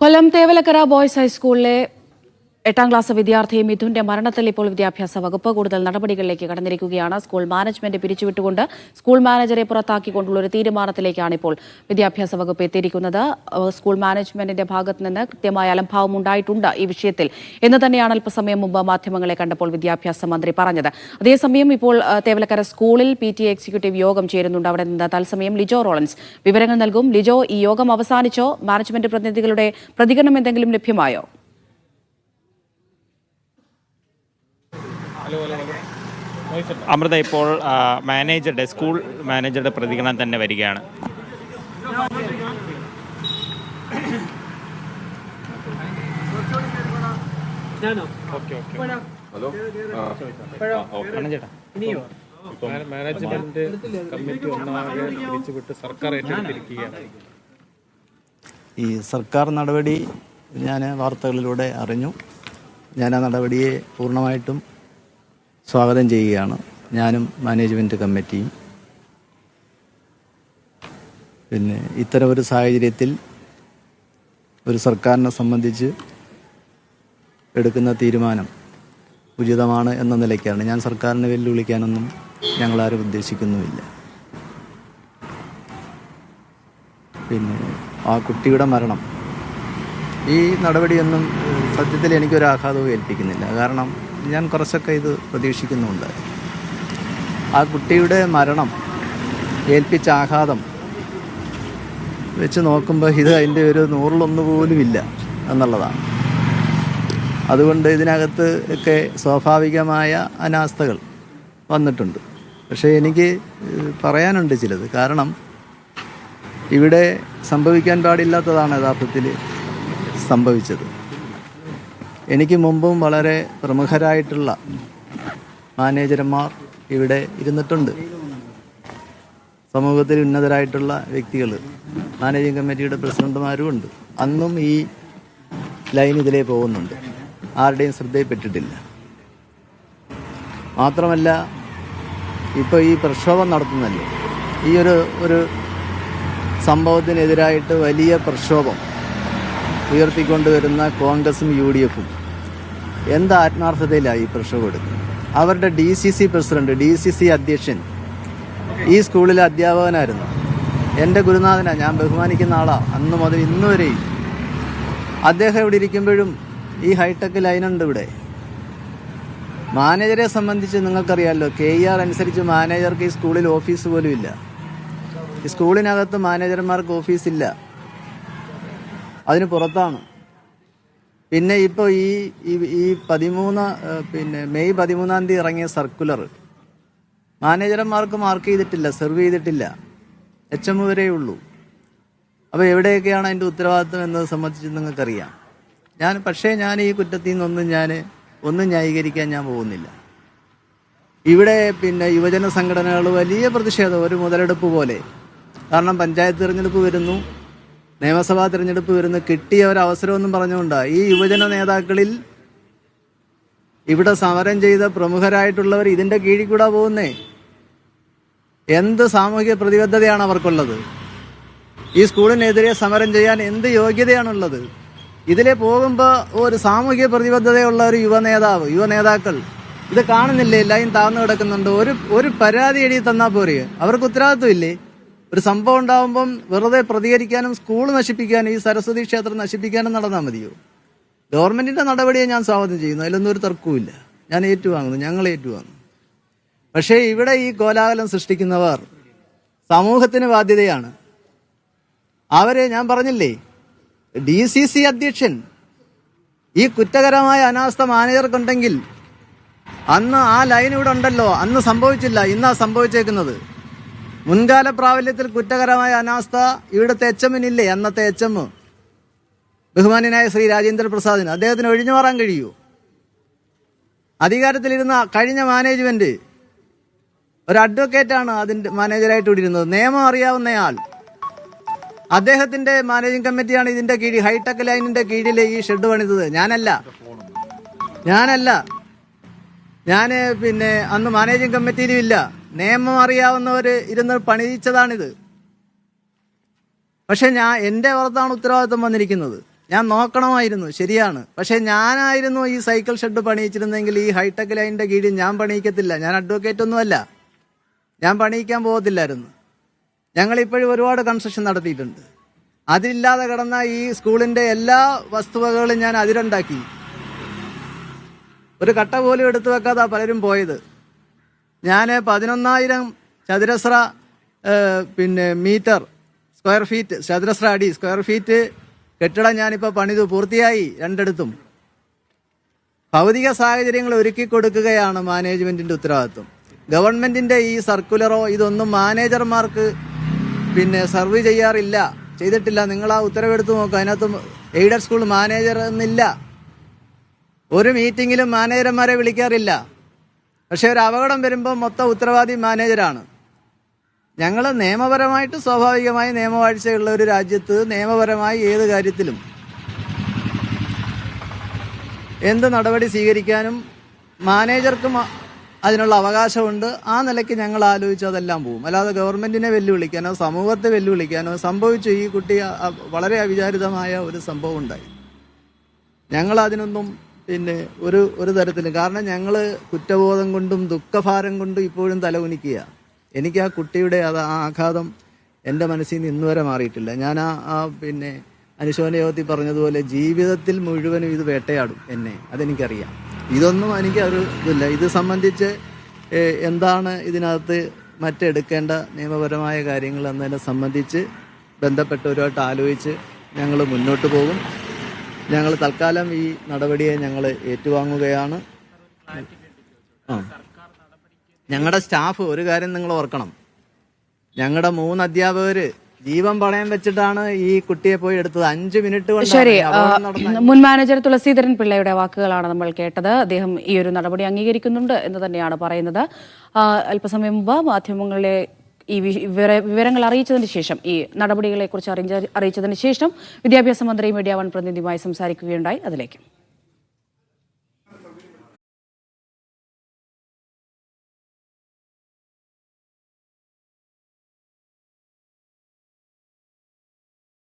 കൊല്ലം Thevalakkara boys ഹൈസ്കൂളിലെ എട്ടാം class വിദ്യാർത്ഥി മിഥുന്റെ മരണത്തിൽ ഇപ്പോൾ വിദ്യാഭ്യാസ വകുപ്പ് കൂടുതൽ നടപടികളിലേക്ക് കടന്നിരിക്കുകയാണ്. സ്കൂൾ മാനേജ്മെന്റ് പിരിച്ചുവിട്ടുകൊണ്ട് സ്കൂൾ മാനേജറെ പുറത്താക്കിക്കൊണ്ടുള്ള ഒരു തീരുമാനത്തിലേക്കാണ് ഇപ്പോൾ വിദ്യാഭ്യാസ വകുപ്പ് എത്തിയിരിക്കുന്നത്. സ്കൂൾ മാനേജ്മെന്റിന്റെ ഭാഗത്ത് നിന്ന് കൃത്യമായ അലംഭാവം ഉണ്ടായിട്ടുണ്ട് ഈ വിഷയത്തിൽ. എന്ന് തന്നെയാണ് അല്പസമയം മുമ്പ് മാധ്യമങ്ങളെ കണ്ടപ്പോൾ വിദ്യാഭ്യാസ മന്ത്രി പറഞ്ഞത്. അതേസമയം ഇപ്പോൾ തേവലക്കര സ്കൂളിൽ പി ടി എക്സിക്യൂട്ടീവ് യോഗം ചേരുന്നുണ്ട്. അവിടെ നിന്ന് തത്സമയം ലിജോ റോളൻസ് വിവരങ്ങൾ നൽകും. ലിജോ ഈ യോഗം അവസാനിച്ചോ? മാനേജ്മെന്റ് പ്രതിനിധികളുടെ പ്രതികരണം എന്തെങ്കിലും ലഭ്യമായോ? അമൃത ഇപ്പോൾ മാനേജറുടെ സ്കൂൾ മാനേജറുടെ പ്രതികരണം തന്നെ വരികയാണ്. ചേട്ടാ ഇനിയോ? മാനേജ്മെന്റ് കമ്മിറ്റി ഒന്നാകെ പിരിച്ചുവിട്ട് സർക്കാർ ഏറ്റെടുത്തിരിക്കുകയാണ്. ഈ സർക്കാർ നടപടി ഞാൻ വാർത്തകളിലൂടെ അറിഞ്ഞു. ഞാൻ ആ നടപടിയെ പൂർണമായിട്ടും സ്വാഗതം ചെയ്യുകയാണ്. ഞാനും മാനേജ്മെന്റ് കമ്മിറ്റിയും പിന്നെ ഇത്തരം ഒരു സാഹചര്യത്തിൽ ഒരു സർക്കാരിനെ സംബന്ധിച്ച് എടുക്കുന്ന തീരുമാനം ഉചിതമാണ് എന്ന നിലയ്ക്കാണ്. ഞാൻ സർക്കാരിനെ വെല്ലുവിളിക്കാനൊന്നും ഞങ്ങളാരും ഉദ്ദേശിക്കുന്നുമില്ല. പിന്നെ ആ കുട്ടിയുടെ മരണം ഈ നടപടിയൊന്നും സത്യത്തിൽ എനിക്കൊരു ആഘാതവും ഏൽപ്പിക്കുന്നില്ല. കാരണം ഞാൻ കുറച്ചൊക്കെ ഇത് പ്രതീക്ഷിക്കുന്നുണ്ട്. ആ കുട്ടിയുടെ മരണം ഏൽപ്പിച്ച ആഘാതം വെച്ച് നോക്കുമ്പോൾ ഇത് അതിന്റെ ഒരു നൂറിലൊന്നു പോലും ഇല്ല എന്നുള്ളതാണ്. അതുകൊണ്ട് ഇതിനകത്ത് ഒക്കെ സ്വാഭാവികമായ അനാസ്ഥകൾ വന്നിട്ടുണ്ട്. പക്ഷേ എനിക്ക് പറയാനുണ്ട് ചിലത്. കാരണം ഇവിടെ സംഭവിക്കാൻ പാടില്ലാത്തതാണ് യഥാർത്ഥത്തിൽ സംഭവിച്ചത്. എനിക്ക് മുമ്പും വളരെ പ്രമുഖരായിട്ടുള്ള മാനേജർമാർ ഇവിടെ ഇരുന്നിട്ടുണ്ട്. സമൂഹത്തിൽ ഉന്നതരായിട്ടുള്ള വ്യക്തികൾ മാനേജിംഗ് കമ്മിറ്റിയുടെ പ്രസിഡന്റുമാരും ഉണ്ട് അന്നും ഈ ലൈൻ ഇതിലേ പോകുന്നുണ്ട്. ആരുടെയും ശ്രദ്ധയിൽപ്പെട്ടിട്ടില്ല. മാത്രമല്ല ഇപ്പോൾ ഈ പ്രക്ഷോഭം നടത്തുന്നല്ലോ? ഈ ഒരു ഒരു സംഭവത്തിനെതിരായിട്ട് വലിയ പ്രക്ഷോഭം ഉയർത്തിക്കൊണ്ടുവരുന്ന കോൺഗ്രസും യു ഡി എഫും. എന്ത് ആത്മാർത്ഥതയിലാണ് ഈ പ്രഷർ കൊടുക്കുന്നത്? അവരുടെ D C C president D C C അധ്യക്ഷൻ ഈ സ്കൂളിലെ അധ്യാപകനായിരുന്നു. എന്റെ ഗുരുനാഥനാണ് ഞാൻ ബഹുമാനിക്കുന്ന ആളാണ് അന്ന് മുതൽ ഇന്ന് വരെയും. അദ്ദേഹം ഇവിടെ ഇരിക്കുമ്പോഴും ഈ ഹൈടെക് ലൈനുണ്ട് ഇവിടെ. മാനേജരെ സംബന്ധിച്ച് നിങ്ങൾക്കറിയാമല്ലോ കെ ഇ ആർ അനുസരിച്ച് മാനേജർക്ക് ഈ സ്കൂളിൽ ഓഫീസ് പോലും ഇല്ല. ഈ സ്കൂളിനകത്ത് മാനേജർമാർക്ക് ഓഫീസില്ല അതിന് പുറത്താണ്. പിന്നെ ഇപ്പോൾ ഈ ഈ- പതിമൂന്ന് പിന്നെ മെയ് പതിമൂന്നാം തീയതി ഇറങ്ങിയ സർക്കുലർ മാനേജർമാർക്ക് മാർക്ക് ചെയ്തിട്ടില്ല സെർവ് ചെയ്തിട്ടില്ല. എച്ച് എം വരേ ഉള്ളൂ. അപ്പോൾ എവിടെയൊക്കെയാണ് അതിന്റെ ഉത്തരവാദിത്വം എന്നത് സംബന്ധിച്ച് നിങ്ങൾക്കറിയാം. ഞാൻ പക്ഷേ ഞാൻ ഈ കുറ്റത്തിൽ നിന്നൊന്നും ഞാൻ ഒന്നും ന്യായീകരിക്കാൻ ഞാൻ പോകുന്നില്ല. ഇവിടെ പിന്നെ യുവജന സംഘടനകൾ വലിയ പ്രതിഷേധം ഒരു മുതലെടുപ്പ് പോലെ. കാരണം പഞ്ചായത്ത് തിരഞ്ഞെടുപ്പ് വരുന്നു. നിയമസഭാ തിരഞ്ഞെടുപ്പ് വരുന്ന കിട്ടിയ ഒരു അവസരമൊന്നും പറഞ്ഞുകൊണ്ടാണ് ഈ യുവജന നേതാക്കളിൽ ഇവിടെ സമരം ചെയ്ത പ്രമുഖരായിട്ടുള്ളവർ ഇതിന്റെ കീഴിൽ കൂടെ പോകുന്നേ? എന്ത് സാമൂഹിക പ്രതിബദ്ധതയാണ് അവർക്കുള്ളത്? ഈ സ്കൂളിനെതിരെ സമരം ചെയ്യാൻ എന്ത് യോഗ്യതയാണുള്ളത്? ഇതിലെ പോകുമ്പോൾ ഒരു സാമൂഹിക പ്രതിബദ്ധതയുള്ള ഒരു യുവ നേതാവ് യുവ നേതാക്കൾ ഇത് കാണുന്നില്ലേ? ലൈൻ താഴ്ന്നു കിടക്കുന്നുണ്ട്. ഒരു ഒരു പരാതി എഴുതി തന്നാൽ പോരെ? അവർക്ക് ഉത്തരവാദിത്വം ഇല്ലേ? ഒരു സംഭവം ഉണ്ടാകുമ്പം വെറുതെ പ്രതികരിക്കാനും സ്കൂൾ നശിപ്പിക്കാനും ഈ സരസ്വതി ക്ഷേത്രം നശിപ്പിക്കാനും നടന്നാൽ മതിയോ? ഗവൺമെന്റിന്റെ നടപടിയെ ഞാൻ സ്വാഗതം ചെയ്യുന്നു. അതിലൊന്നും ഒരു തർക്കവുമില്ല. ഞാൻ ഏറ്റുവാങ്ങുന്നു. ഞങ്ങൾ ഏറ്റുവാങ്ങുന്നു. പക്ഷേ ഇവിടെ ഈ കോലാഹലം സൃഷ്ടിക്കുന്നവർ സമൂഹത്തിന് ബാധ്യതയാണ്. അവരെ ഞാൻ പറഞ്ഞില്ലേ? ഡി സി സി അധ്യക്ഷൻ ഈ കുറ്റകരമായ അനാസ്ഥ മാനേജർക്കുണ്ടെങ്കിൽ അന്ന് ആ ലൈൻ ഇവിടെ ഉണ്ടല്ലോ. അന്ന് സംഭവിച്ചില്ല. ഇന്നാ സംഭവിച്ചേക്കുന്നത്. മുൻകാല പ്രാബല്യത്തിൽ കുറ്റകരമായ അനാസ്ഥ ഇവിടുത്തെ എച്ച് എമ്മിനില്ലേ? അന്നത്തെ എച്ച് എം. ബഹുമാന്യനായ ശ്രീ രാജേന്ദ്ര പ്രസാദിന്. അദ്ദേഹത്തിന് ഒഴിഞ്ഞു മാറാൻ കഴിയൂ. അധികാരത്തിലിരുന്ന കഴിഞ്ഞ മാനേജ്മെന്റ് ഒരു അഡ്വക്കേറ്റാണ് അതിന്റെ മാനേജറായിട്ട് ഇവിടെ ഇരുന്നത്. നിയമം അറിയാവുന്നയാൾ. അദ്ദേഹത്തിന്റെ മാനേജിംഗ് കമ്മിറ്റിയാണ് ഇതിന്റെ കീഴിൽ ഹൈടെക് ലൈനിന്റെ കീഴിൽ ഈ ഷെഡ് പണിതത്. ഞാനല്ല. ഞാനല്ല. ഞാൻ പിന്നെ അന്ന് മാനേജിംഗ് കമ്മിറ്റിയിലും ഇല്ല. നിയമം അറിയാവുന്നവർ ഇരുന്ന് പണിയിച്ചതാണിത്. പക്ഷെ ഞാൻ എന്റെ പുറത്താണ് ഉത്തരവാദിത്വം വന്നിരിക്കുന്നത്. ഞാൻ നോക്കണമായിരുന്നു ശരിയാണ്. പക്ഷെ ഞാനായിരുന്നു ഈ സൈക്കിൾ ഷെഡ് പണിയിച്ചിരുന്നെങ്കിൽ ഈ ഹൈടെക് ലൈനിന്റെ കീഴിൽ ഞാൻ പണിയിക്കത്തില്ല. ഞാൻ അഡ്വക്കേറ്റ് ഒന്നുമല്ല ഞാൻ പണിയിക്കാൻ പോകത്തില്ലായിരുന്നു. ഞങ്ങൾ ഇപ്പോഴും ഒരുപാട് കൺസ്ട്രക്ഷൻ നടത്തിയിട്ടുണ്ട്. അതില്ലാതെ കിടന്ന ഈ സ്കൂളിന്റെ എല്ലാ വസ്തുവകകളും ഞാൻ അതിരുണ്ടാക്കി ഒരു കട്ട പോലും എടുത്തു വെക്കാതാ പലരും പോയത്. ഞാൻ പതിനൊന്നായിരം ചതുരശ്ര പിന്നെ മീറ്റർ സ്ക്വയർ ഫീറ്റ് ചതുരശ്ര അടി സ്ക്വയർ ഫീറ്റ് കെട്ടിടം ഞാനിപ്പോൾ പണിതു പൂർത്തിയായി രണ്ടിടത്തും. ഭൗതിക സാഹചര്യങ്ങൾ ഒരുക്കി കൊടുക്കുകയാണ് മാനേജ്മെന്റിന്റെ ഉത്തരവാദിത്വം. ഗവൺമെന്റിന്റെ ഈ സർക്കുലറോ ഇതൊന്നും മാനേജർമാർക്ക് പിന്നെ സർവ് ചെയ്യാറില്ല ചെയ്തിട്ടില്ല. നിങ്ങൾ ആ ഉത്തരവെടുത്ത് നോക്കുക അതിനകത്ത് എയ്ഡഡ് സ്കൂൾ മാനേജർ എന്നില്ല. ഒരു മീറ്റിങ്ങിലും മാനേജർമാരെ വിളിക്കാറില്ല. പക്ഷെ ഒരു അപകടം വരുമ്പോൾ മൊത്തം ഉത്തരവാദി മാനേജരാണ്. ഞങ്ങൾ നിയമപരമായിട്ട് സ്വാഭാവികമായി നിയമവാഴ്ചയുള്ള ഒരു രാജ്യത്ത് നിയമപരമായി ഏത് കാര്യത്തിലും എന്ത് നടപടി സ്വീകരിക്കാനും മാനേജർക്കും അതിനുള്ള അവകാശമുണ്ട്. ആ നിലയ്ക്ക് ഞങ്ങൾ ആലോചിച്ച് അതെല്ലാം പോകും. അല്ലാതെ ഗവൺമെന്റിനെ വെല്ലുവിളിക്കാനോ സമൂഹത്തെ വെല്ലുവിളിക്കാനോ സംഭവിച്ചു ഈ കുട്ടി വളരെ അവിചാരിതമായ ഒരു സംഭവം ഉണ്ടായി. ഞങ്ങൾ അതിനൊന്നും പിന്നെ ഒരു ഒരു തരത്തിലും. കാരണം ഞങ്ങൾ കുറ്റബോധം കൊണ്ടും ദുഃഖഭാരം കൊണ്ടും ഇപ്പോഴും തലകുനിക്കുക എനിക്ക് ആ കുട്ടിയുടെ അത് ആ ആഘാതം എന്റെ മനസ്സിൽ നിന്ന് ഇന്നുവരെ മാറിയിട്ടില്ല. ഞാൻ ആ ആ പിന്നെ അനുശോചനയോഗത്തിൽ പറഞ്ഞതുപോലെ ജീവിതത്തിൽ മുഴുവനും ഇത് വേട്ടയാടും എന്നെ. അതെനിക്കറിയാം. ഇതൊന്നും എനിക്ക് ഒരു ഇതില്ല. ഇത് സംബന്ധിച്ച് എന്താണ് ഇതിനകത്ത് മറ്റെടുക്കേണ്ട നിയമപരമായ കാര്യങ്ങൾ എന്നതിനെ സംബന്ധിച്ച് ബന്ധപ്പെട്ടവരുമായിട്ട് ആലോചിച്ച് ഞങ്ങൾ മുന്നോട്ട് പോകും. ഞങ്ങൾ തൽക്കാലം ഈ നടപടിയെ ഞങ്ങൾ ഏറ്റുവാങ്ങുകയാണ്. ആ. ഞങ്ങളുടെ സ്റ്റാഫ് ഒരു കാര്യം നിങ്ങൾ ഓർക്കണം. ഞങ്ങളുടെ മൂന്ന് അധ്യാപകര് ജീവൻ പണയം വെച്ചിട്ടാണ് ഈ കുട്ടിയെ പോയി എടുത്തത്. അഞ്ച് മിനിറ്റ് ശരി മുൻ മാനേജർ തുളസീധരൻ പിള്ളയുടെ വാക്കുകളാണ് നമ്മൾ കേട്ടത്. അദ്ദേഹം ഈ ഒരു നടപടി അംഗീകരിക്കുന്നുണ്ട് എന്ന് തന്നെയാണ് പറയുന്നത്. അല്പസമയം മുമ്പ് മാധ്യമങ്ങളെ ഈ വിവര- വിവരങ്ങൾ അറിയിച്ചതിന് ശേഷം ഈ നടപടികളെക്കുറിച്ച് അറിയിച്ചതിന് ശേഷം വിദ്യാഭ്യാസ മന്ത്രി മീഡിയ വൺ പ്രതിനിധിയുമായി സംസാരിക്കുകയുണ്ടായി. അതിലേക്ക്.